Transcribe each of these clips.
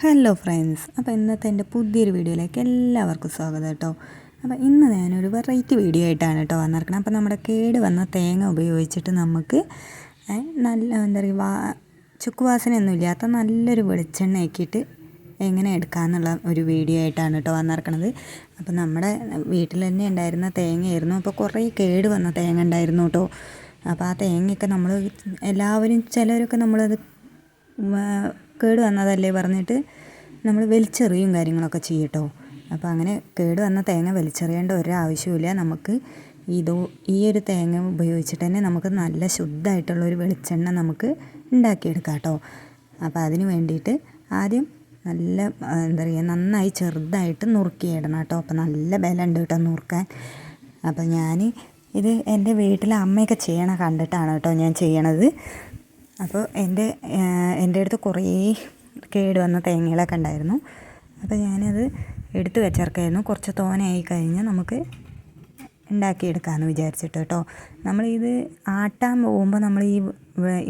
Hello friends അപ്പോൾ ഇന്നത്തെ എന്റെ പുതിയൊരു വീഡിയോയിലേക്ക് എല്ലാവർക്കും സ്വാഗതം കേട്ടോ. അപ്പോൾ ഇന്ന് ഞാനൊരു വെറൈറ്റി വീഡിയോ ആയിട്ടാണ് കേട്ടോ വന്നിരിക്കുന്നത് അപ്പോൾ നമ്മുടെ കേട് വന്ന തേങ്ങ ഉപയോഗിച്ചിട്ട് നമുക്ക് നല്ല എന്താ പറയുക വാ ചുക്കുവാസനയൊന്നും ഇല്ലാത്ത നല്ലൊരു വെളിച്ചെണ്ണ ആക്കിയിട്ട് എങ്ങനെ എടുക്കാമെന്നുള്ള ഒരു വീഡിയോ ആയിട്ടാണ് കേട്ടോ വന്നിറക്കണത് അപ്പോൾ നമ്മുടെ വീട്ടിൽ തന്നെ ഉണ്ടായിരുന്ന തേങ്ങയായിരുന്നു. അപ്പോൾ കുറേ കേട് വന്ന തേങ്ങ ഉണ്ടായിരുന്നു കേട്ടോ. അപ്പോൾ ആ തേങ്ങയൊക്കെ നമ്മൾ എല്ലാവരും ചിലരൊക്കെ നമ്മളത് കേട് വന്നതല്ലേ പറഞ്ഞിട്ട് നമ്മൾ വലിച്ചെറിയും കാര്യങ്ങളൊക്കെ ചെയ്യട്ടോ. അപ്പോൾ അങ്ങനെ കേട് വന്ന തേങ്ങ വലിച്ചെറിയേണ്ട ഒരാവശ്യമില്ല നമുക്ക് ഇതോ ഈ ഒരു തേങ്ങ ഉപയോഗിച്ചിട്ട് തന്നെ നമുക്ക് നല്ല ശുദ്ധമായിട്ടുള്ള ഒരു വെളിച്ചെണ്ണ നമുക്ക് ഉണ്ടാക്കിയെടുക്കാം കേട്ടോ. അപ്പോൾ അതിന് വേണ്ടിയിട്ട് ആദ്യം നല്ല എന്താ പറയുക നന്നായി ചെറുതായിട്ട് നുറുക്കിയിടണം കേട്ടോ. അപ്പോൾ നല്ല ബലം ഉണ്ട് കേട്ടോ നുറുക്കാൻ. അപ്പോൾ ഞാൻ ഇത് എന്റെ വീട്ടിലെ അമ്മയൊക്കെ ചെയ്യണ കണ്ടിട്ടാണ് കേട്ടോ ഞാൻ ചെയ്യണത്. അപ്പോൾ എന്റെ എന്റെ അടുത്ത് കുറേ കേട് വന്ന തേങ്ങകളൊക്കെ ഉണ്ടായിരുന്നു. അപ്പോൾ ഞാനത് എടുത്തു വെച്ചിറക്കായിരുന്നു. കുറച്ച് തോനയായി കഴിഞ്ഞ് നമുക്ക് ഉണ്ടാക്കിയെടുക്കാമെന്ന് വിചാരിച്ചിട്ട് കേട്ടോ. നമ്മളിത് ആട്ടാൻ പോകുമ്പോൾ നമ്മൾ ഈ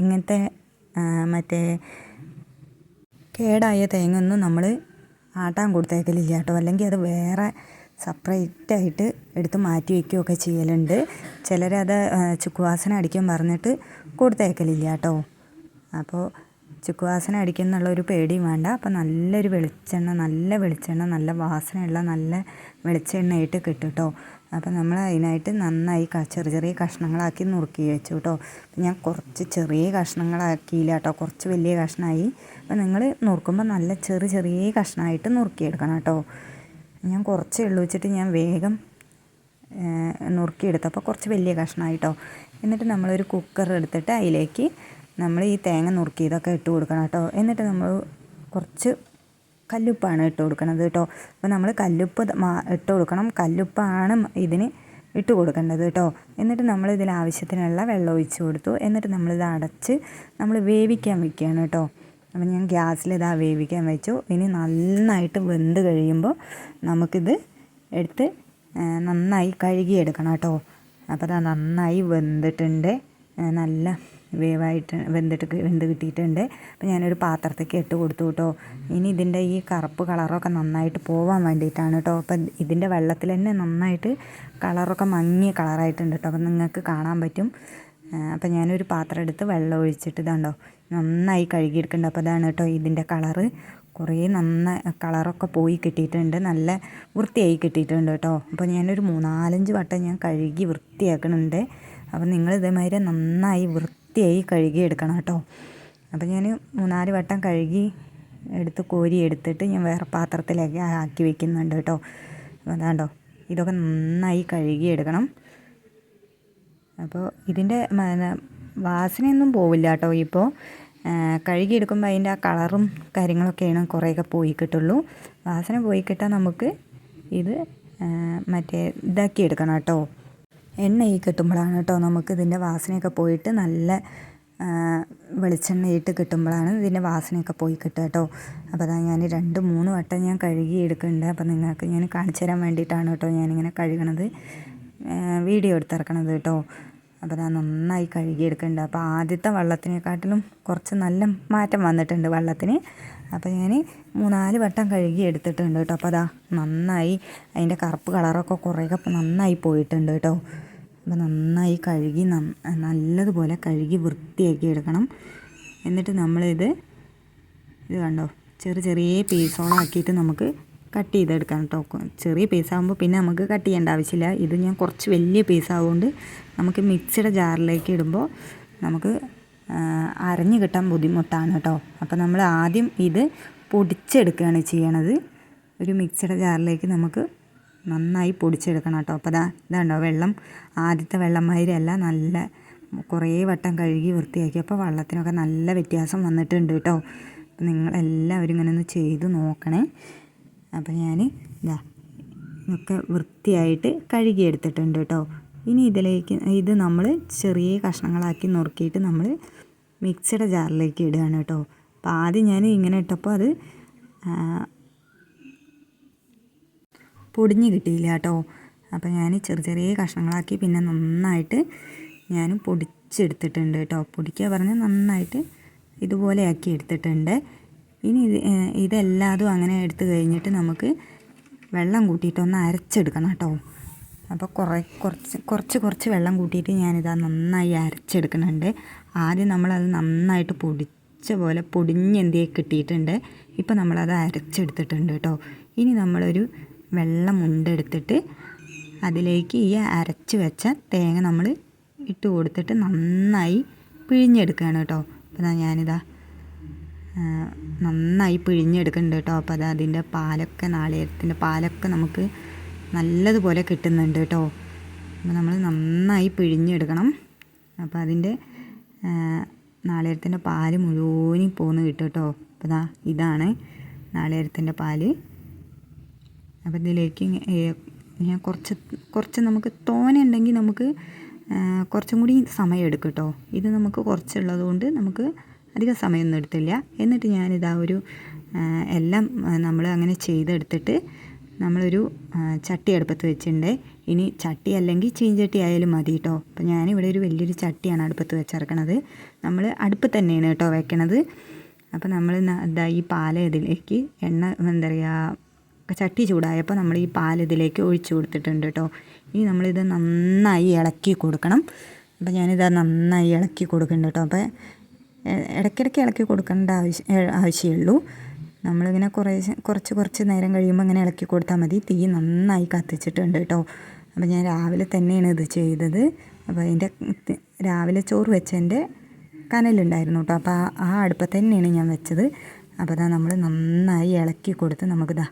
ഇങ്ങനത്തെ മറ്റേ കേടായ തേങ്ങ ഒന്നും നമ്മൾ ആട്ടാൻ കൊടുത്തേക്കലില്ല കേട്ടോ. അല്ലെങ്കിൽ അത് വേറെ സെപ്പറേറ്റായിട്ട് എടുത്ത് മാറ്റി വയ്ക്കുകയൊക്കെ ചെയ്യലുണ്ട്. ചിലരത് ചുക്കുവാസന അടിക്കാൻ പറഞ്ഞിട്ട് കൊടുത്തേക്കലില്ല കേട്ടോ. അപ്പോൾ ചുക്കുവാസന അടിക്കുന്നുള്ള ഒരു പേടിയും വേണ്ട. അപ്പോൾ നല്ലൊരു വെളിച്ചെണ്ണ നല്ല വെളിച്ചെണ്ണ നല്ല വാസനയുള്ള നല്ല വെളിച്ചെണ്ണയായിട്ട് കിട്ടും കേട്ടോ അപ്പോൾ നമ്മൾ അതിനായിട്ട് നന്നായി ചെറിയ ചെറിയ കഷ്ണങ്ങളാക്കി നുറുക്കി വെച്ചു കേട്ടോ ഞാൻ കുറച്ച് ചെറിയ കഷ്ണങ്ങളാക്കിയില്ല കേട്ടോ കുറച്ച് വലിയ കഷ്ണമായി അപ്പോൾ നിങ്ങൾ നുറുക്കുമ്പോൾ നല്ല ചെറിയ ചെറിയ കഷ്ണമായിട്ട് നുറുക്കിയെടുക്കണം കേട്ടോ ഞാൻ കുറച്ച് ഉള്ളൂ വെച്ചിട്ട് ഞാൻ വേഗം നുറുക്കിയെടുത്തപ്പോൾ കുറച്ച് വലിയ കഷ്ണമായിട്ടോ എന്നിട്ട് നമ്മളൊരു കുക്കർ എടുത്തിട്ട് അതിലേക്ക് നമ്മൾ ഈ തേങ്ങ നുറുക്കിയതൊക്കെ ഇട്ട് കൊടുക്കണം കേട്ടോ. എന്നിട്ട് നമ്മൾ കുറച്ച് കല്ലുപ്പാണ് ഇട്ട് കൊടുക്കണത് കേട്ടോ. അപ്പോൾ നമ്മൾ കല്ലുപ്പ് ഇട്ട് കൊടുക്കണം. കല്ലുപ്പാണ് ഇതിന് ഇട്ട് കൊടുക്കേണ്ടത് കേട്ടോ. എന്നിട്ട് നമ്മൾ ഇതിൽ ആവശ്യത്തിനുള്ള വെള്ളം ഒഴിച്ച് കൊടുത്തു. എന്നിട്ട് നമ്മളിത് അടച്ച് നമ്മൾ വേവിക്കാൻ വെക്കുകയാണ് കേട്ടോ. അപ്പം ഞാൻ ഗ്യാസിൽ ഇതാ വേവിക്കാൻ വെച്ചു. ഇനി നന്നായിട്ട് വെന്ത് കഴിയുമ്പോൾ നമുക്കിത് എടുത്ത് നന്നായി കഴുകിയെടുക്കണം കേട്ടോ. അപ്പോൾ അത് നന്നായി വെന്തിട്ടുണ്ട്. നല്ല വേവായിട്ട് വെന്തിട്ട് വെന്ത് കിട്ടിയിട്ടുണ്ട്. അപ്പോൾ ഞാനൊരു പാത്രത്തേക്ക് ഇട്ട് കൊടുത്തു കേട്ടോ. ഇനി ഇതിന്റെ ഈ കറുപ്പ് കളറൊക്കെ നന്നായിട്ട് പോവാൻ വേണ്ടിയിട്ടാണ് കേട്ടോ. അപ്പം ഇതിന്റെ വെള്ളത്തിൽ തന്നെ നന്നായിട്ട് കളറൊക്കെ മങ്ങിയ കളറായിട്ടുണ്ട് കേട്ടോ. അപ്പം നിങ്ങൾക്ക് കാണാൻ പറ്റും. അപ്പം ഞാനൊരു പാത്രം എടുത്ത് വെള്ളം ഒഴിച്ചിട്ട് ഇതാണ്ടോ നന്നായി കഴുകിയെടുക്കുന്നുണ്ട്. അപ്പോൾ ഇതാണ് കേട്ടോ ഇതിന്റെ കളറ്. കുറേ നന്നായി കളറൊക്കെ പോയി കിട്ടിയിട്ടുണ്ട്. നല്ല വൃത്തിയായി കിട്ടിയിട്ടുണ്ട് കേട്ടോ. അപ്പോൾ ഞാനൊരു മൂന്നാലഞ്ച് വട്ടം ഞാൻ കഴുകി വൃത്തിയാക്കണുണ്ട് അപ്പോൾ നിങ്ങൾ ഇതേമാതിരി നന്നായി വൃത്തിയായി കഴുകി എടുക്കണം കേട്ടോ. അപ്പോൾ ഞാൻ മൂന്നാൽ വട്ടം കഴുകി എടുത്ത് കോരി എടുത്തിട്ട് ഞാൻ വേറെ പാത്രത്തിലേക്ക് ആക്കി വെക്കുന്നുണ്ട് കേട്ടോ. അതാണ്ടോ ഇതൊക്കെ നന്നായി കഴുകി എടുക്കണം. അപ്പോൾ ഇതിന്റെ വാസനയൊന്നും പോവില്ല കേട്ടോ ഇപ്പോൾ കഴുകിയെടുക്കുമ്പോൾ അതിന്റെ ആ കളറും കാര്യങ്ങളൊക്കെയാണ് കുറേയൊക്കെ പോയി കിട്ടുള്ളൂ. വാസന പോയി കിട്ടാൻ നമുക്ക് ഇത് മറ്റേ ഇതാക്കി എടുക്കണം കേട്ടോ. എണ്ണ ഈ കിട്ടുമ്പോഴാണ് കേട്ടോ നമുക്ക് ഇതിന്റെ വാസനയൊക്കെ പോയിട്ട് നല്ല വെളിച്ചെണ്ണയിട്ട് കിട്ടുമ്പോഴാണ് ഇതിന്റെ വാസനയൊക്കെ പോയി കിട്ടുക കേട്ടോ. അപ്പോൾ അതാ ഞാൻ രണ്ട് മൂന്ന് വട്ടം ഞാൻ കഴുകി എടുക്കുന്നുണ്ട് അപ്പോൾ നിങ്ങൾക്ക് ഞാൻ കാണിച്ചു തരാൻ വേണ്ടിയിട്ടാണ് കേട്ടോ ഞാനിങ്ങനെ കഴുകണത് വീഡിയോ എടുത്തിറക്കണത് കേട്ടോ. അപ്പോൾ ഞാൻ നന്നായി കഴുകിയെടുക്കുന്നുണ്ട്. അപ്പോൾ ആദ്യത്തെ വെള്ളത്തിനെക്കാട്ടിലും കുറച്ച് നല്ല മാറ്റം വന്നിട്ടുണ്ട് വെള്ളത്തിന്. അപ്പോൾ ഞാൻ മൂന്നാൽ വട്ടം കഴുകി എടുത്തിട്ടുണ്ട് കേട്ടോ. അപ്പോൾ അതാ നന്നായി അതിന്റെ കറുപ്പ് കളറൊക്കെ കുറേയൊക്കെ നന്നായി പോയിട്ടുണ്ട് കേട്ടോ. അപ്പോൾ നന്നായി കഴുകി നല്ലതുപോലെ കഴുകി വൃത്തിയാക്കി എടുക്കണം. എന്നിട്ട് നമ്മളിത് ഇത് കണ്ടോ? ചെറിയ ചെറിയ പീസോളാക്കിയിട്ട് നമുക്ക് കട്ട് ചെയ്തെടുക്കാം കേട്ടോ ചെറിയ പീസ് ആകുമ്പോൾ പിന്നെ നമുക്ക് കട്ട് ചെയ്യേണ്ട ആവശ്യമില്ല. ഇത് ഞാൻ കുറച്ച് വലിയ പീസ് ആവുകൊണ്ട് നമുക്ക് മിക്സിയുടെ ജാറിലേക്ക് ഇടുമ്പോൾ നമുക്ക് അരഞ്ഞു കിട്ടാൻ ബുദ്ധിമുട്ടാണ് കേട്ടോ അപ്പോൾ നമ്മൾ ആദ്യം ഇത് പൊടിച്ചെടുക്കുകയാണ് ചെയ്യണത്. ഒരു മിക്സിയുടെ ജാറിലേക്ക് നമുക്ക് നന്നായി പൊടിച്ചെടുക്കണം കേട്ടോ അപ്പോൾ അതാ ഇതാണ്ടോ വെള്ളം ആദ്യത്തെ വെള്ളം മാതിരിയല്ല നല്ല കുറേ വട്ടം കഴുകി വൃത്തിയാക്കിയപ്പോൾ വെള്ളത്തിനൊക്കെ നല്ല വ്യത്യാസം വന്നിട്ടുണ്ട് കേട്ടോ നിങ്ങളെല്ലാവരും ഇങ്ങനെ ഒന്ന് ചെയ്ത് നോക്കണേ. അപ്പോൾ ഞാൻ ഇതാ ഒക്കെ വൃത്തിയായിട്ട് കഴുകിയെടുത്തിട്ടുണ്ട് കേട്ടോ ഇനി ഇതിലേക്ക് ഇത് നമ്മൾ ചെറിയ കഷ്ണങ്ങളാക്കി നുറുക്കിയിട്ട് നമ്മൾ മിക്സിയുടെ ജാറിലേക്ക് ഇടുകയാണ് കേട്ടോ അപ്പോൾ ആദ്യം ഞാൻ ഇങ്ങനെ ഇട്ടപ്പോൾ അത് പൊടിഞ്ഞ് കിട്ടിയില്ല കേട്ടോ അപ്പോൾ ഞാൻ ചെറിയ ചെറിയ കഷ്ണങ്ങളാക്കി പിന്നെ നന്നായിട്ട് ഞാൻ പൊടിച്ചെടുത്തിട്ടുണ്ട് കേട്ടോ പൊടിക്കുക പറഞ്ഞാൽ നന്നായിട്ട് ഇതുപോലെ ആക്കി എടുത്തിട്ടുണ്ട്. ഇനി ഇത് ഇതെല്ലാതും അങ്ങനെ എടുത്തു കഴിഞ്ഞിട്ട് നമുക്ക് വെള്ളം കൂട്ടിയിട്ടൊന്ന് അരച്ചെടുക്കണം കേട്ടോ. അപ്പോൾ കുറേ കുറച്ച് കുറച്ച് കുറച്ച് വെള്ളം കൂട്ടിയിട്ട് ഞാനിതാ നന്നായി അരച്ചെടുക്കുന്നുണ്ട്. ആദ്യം നമ്മളത് നന്നായിട്ട് പൊടിച്ച പോലെ പൊടിഞ്ഞെന്തിയെ കിട്ടിയിട്ടുണ്ട്. ഇപ്പോൾ നമ്മളത് അരച്ചെടുത്തിട്ടുണ്ട് കേട്ടോ. ഇനി നമ്മളൊരു വെള്ളം ഉണ്ടെടുത്തിട്ട് അതിലേക്ക് ഈ അരച്ച് വെച്ച തേങ്ങ നമ്മൾ ഇട്ട് കൊടുത്തിട്ട് നന്നായി പിഴിഞ്ഞെടുക്കുകയാണ് കേട്ടോ. അപ്പോൾ ഞാനിതാ നന്നായി പിഴിഞ്ഞെടുക്കുന്നുണ്ട് കേട്ടോ. അപ്പോൾ അത് അതിന്റെ പാലൊക്കെ നാളികേരത്തിന്റെ പാലൊക്കെ നമുക്ക് നല്ലതുപോലെ കിട്ടുന്നുണ്ട് കേട്ടോ. അപ്പോൾ നമ്മൾ നന്നായി പിഴിഞ്ഞെടുക്കണം. അപ്പോൾ അതിന്റെ നാളികേരത്തിന്റെ പാൽ മുഴുവനും പോന്ന് കിട്ടും കേട്ടോ. അപ്പോൾ ദാ ഇതാണ് നാളികേരത്തിന്റെ പാൽ. അപ്പോൾ ഇതിലേക്ക് ഞാൻ കുറച്ച് കുറച്ച് നമുക്ക് തോന ഉണ്ടെങ്കിൽ നമുക്ക് കുറച്ചും കൂടി സമയം എടുക്കും കേട്ടോ. ഇത് നമുക്ക് കുറച്ചുള്ളത് കൊണ്ട് നമുക്ക് അധികം സമയമൊന്നും എടുത്തില്ല. എന്നിട്ട് ഞാനിതാ ഒരു എല്ലാം നമ്മൾ അങ്ങനെ ചെയ്തെടുത്തിട്ട് നമ്മളൊരു ചട്ടി അടുപ്പത്ത് വെച്ചിട്ടുണ്ട്. ഇനി ചട്ടി അല്ലെങ്കിൽ ചീഞ്ചട്ടി ആയാലും മതി കേട്ടോ അപ്പോൾ ഞാനിവിടെ ഒരു വലിയൊരു ചട്ടിയാണ് അടുപ്പത്ത് വെച്ചിറക്കണത്. നമ്മൾ അടുപ്പ് തന്നെയാണ് കേട്ടോ വെക്കണത്. അപ്പോൾ നമ്മൾ ഇതാ ഈ പാല ഇതിലേക്ക് എണ്ണ എന്താ പറയുക ചട്ടി ചൂടായപ്പോൾ നമ്മൾ ഈ പാൽ ഇതിലേക്ക് ഒഴിച്ചു കൊടുത്തിട്ടുണ്ട് കേട്ടോ ഇനി നമ്മളിത് നന്നായി ഇളക്കി കൊടുക്കണം. അപ്പോൾ ഞാനിത് നന്നായി ഇളക്കി കൊടുക്കുന്നുണ്ട് കേട്ടോ അപ്പോൾ ഇടയ്ക്കിടയ്ക്ക് ഇളക്കി കൊടുക്കേണ്ട ആവശ്യം ആവശ്യമുള്ളൂ. നമ്മളിങ്ങനെ കുറേ കുറച്ച് കുറച്ച് നേരം കഴിയുമ്പോൾ ഇങ്ങനെ ഇളക്കി കൊടുത്താൽ മതി. തീ നന്നായി കത്തിച്ചിട്ടുണ്ട് കേട്ടോ അപ്പോൾ ഞാൻ രാവിലെ തന്നെയാണ് ഇത് ചെയ്തത്. അപ്പോൾ അതിന്റെ രാവിലെ ചോറ് വെച്ചതിന്റെ കനലുണ്ടായിരുന്നു കേട്ടോ അപ്പോൾ ആ- അടുപ്പത്ത് തന്നെയാണ് ഞാൻ വെച്ചത്. അപ്പോൾ അതാ നമ്മൾ നന്നായി ഇളക്കി കൊടുത്ത് നമുക്കിതാ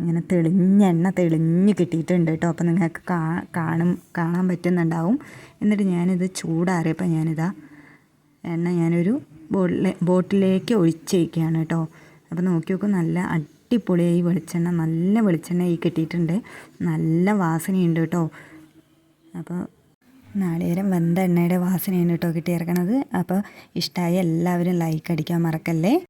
ഇങ്ങനെ തെളിഞ്ഞ എണ്ണ തെളിഞ്ഞ് കിട്ടിയിട്ടുണ്ട് കേട്ടോ അപ്പോൾ നിങ്ങൾക്ക് കാണും കാണാൻ പറ്റുന്നുണ്ടാവും. എന്നിട്ട് ഞാനിത് ചൂടാറിയപ്പോൾ ഞാനിതാ എണ്ണ ഞാനൊരു ബോട്ടിലെ ബോട്ടിലേക്ക് ഒഴിച്ചേക്കുകയാണ് കേട്ടോ. അപ്പോൾ നോക്കി നോക്കും നല്ല അടിപൊളിയായി വെളിച്ചെണ്ണ നല്ല വെളിച്ചെണ്ണ ഈ കിട്ടിയിട്ടുണ്ട്. നല്ല വാസനയുണ്ട് കേട്ടോ. അപ്പോൾ നാളികേരം വെന്ത എണ്ണയുടെ വാസനയാണ് കേട്ടോ കിട്ടിയിറക്കണത്. അപ്പോൾ ഇഷ്ടമായ എല്ലാവരും ലൈക്ക് അടിക്കാൻ മറക്കല്ലേ?